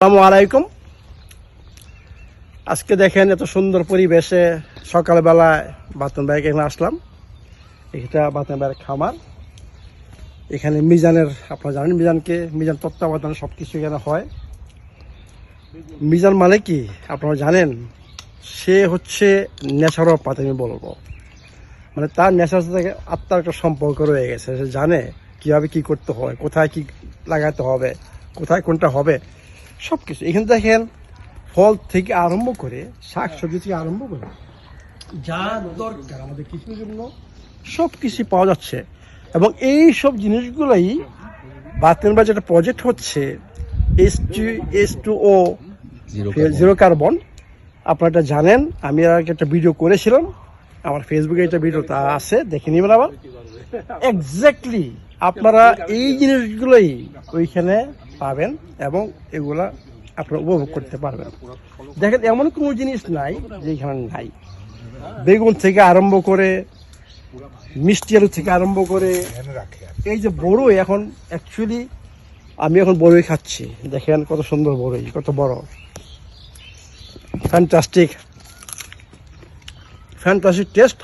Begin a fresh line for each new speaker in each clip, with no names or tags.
আলাইকুম। আজকে দেখেন এত সুন্দর পরিবেশে সকালবেলায় বাতন ভাইকে এখানে আসলাম। এটা বাতন ভাইয়ের খামার। এখানে মিজানের, আপনারা জানেন মিজানকে, মিজান তত্ত্বাবধানে সব কিছু এখানে হয়। মিজান মানে কি? আপনারা জানেন, সে হচ্ছে নেশার পাতে আমি বলব। মানে তার নেশার সাথে আত্মার একটা সম্পর্ক রয়ে গেছে। সে জানে কীভাবে কি করতে হয়, কোথায় কি লাগাতে হবে, কোথায় কোনটা হবে। সব কিছু এখানে দেখেন ফল থেকে আরম্ভ করে শাক সবজি থেকে আরম্ভ করে যা দরকার আমাদের কিছুর জন্য সব কিছু পাওয়া যাচ্ছে। এবং এই সব জিনিসগুলোই বাতেন বা যেটা প্রজেক্ট হচ্ছে S two S two O zero carbon আপনারা এটা জানেন আমি আর একটা ভিডিও করেছিলাম। আমার ফেসবুকে একটা ভিডিও তা আছে, দেখে নেবেন আবার। এক্স্যাক্টলি আপনারা এই জিনিসগুলোই ওইখানে পাবেন এবং এগুলা আপনারা উপভোগ করতে পারবেন। দেখেন, এমন কোনো জিনিস নাই যে এখানে নাই। বেগুন থেকে আরম্ভ করে, মিষ্টি আলু থেকে আরম্ভ করে, এই যে বড়ই এখন অ্যাকচুয়ালি আমি এখন বড়ই খাচ্ছি। দেখেন কত সুন্দর বড়ই, কত বড়। ফ্যান্টাস্টিক ফ্যান্টাস্টিক টেস্ট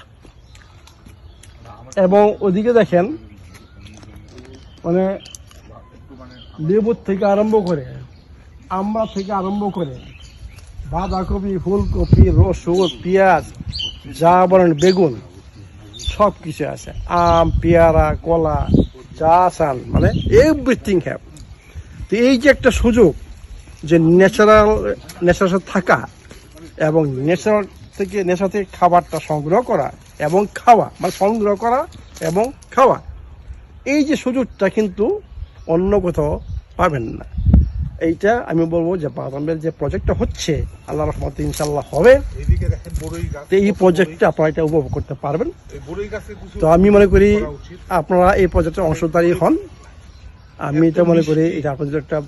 এবং ওদিকে দেখেন মানে লেবুর থেকে আরম্ভ করে আমড়া থেকে আরম্ভ করে, বাঁধাকপি, ফুলকপি, রসুন, পেঁয়াজ, যা বলেন বেগুন, সব কিছু আছে। আম, পেয়ারা, কলা যা চান মানে এভরিথিং হ্যাভ তো এই যে একটা সুযোগ যে ন্যাচারাল ন্যাচারাল থাকা এবং ন্যাচারাল থেকে নেশা থেকে খাবারটা সংগ্রহ করা এবং খাওয়া মানে সংগ্রহ করা এবং খাওয়া। এই যে সুযোগটা কিন্তু অন্য কোথাও পাবেন না। এইটা আমি বলব যে বাদামের যে প্রজেক্টটা হচ্ছে আল্লাহ রহমতে ইনশাল্লাহ হবে। এই প্রজেক্টটা আপনারা এটা উপভোগ করতে পারবেন। তো আমি মনে করি আপনারা এই প্রজেক্টের অংশদারী হন। আমি এটা মনে করি এটা আপনাদের একটা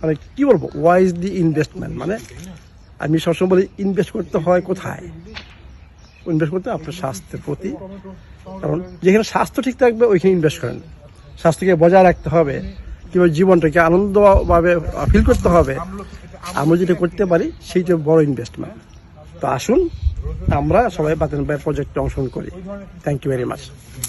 মানে কি বলব ওয়াইজ ওয়াইজলি ইনভেস্টমেন্ট মানে আমি সবসময় বলি ইনভেস্ট করতে হয় কোথায়? ইনভেস্ট করতে আপনার স্বাস্থ্যের প্রতি। কারণ যেখানে স্বাস্থ্য ঠিক থাকবে, ওইখানে ইনভেস্ট করেন। স্বাস্থ্যকে বজায় রাখতে হবে। কিংবা জীবনটাকে আনন্দভাবে ফিল করতে হবে। আমরা যেটা করতে পারি, সেইটা বড় ইনভেস্টমেন্ট তো আসুন, আমরা সবাই বাতেন প্রজেক্টে অংশগ্রহণ করি। Thank you very much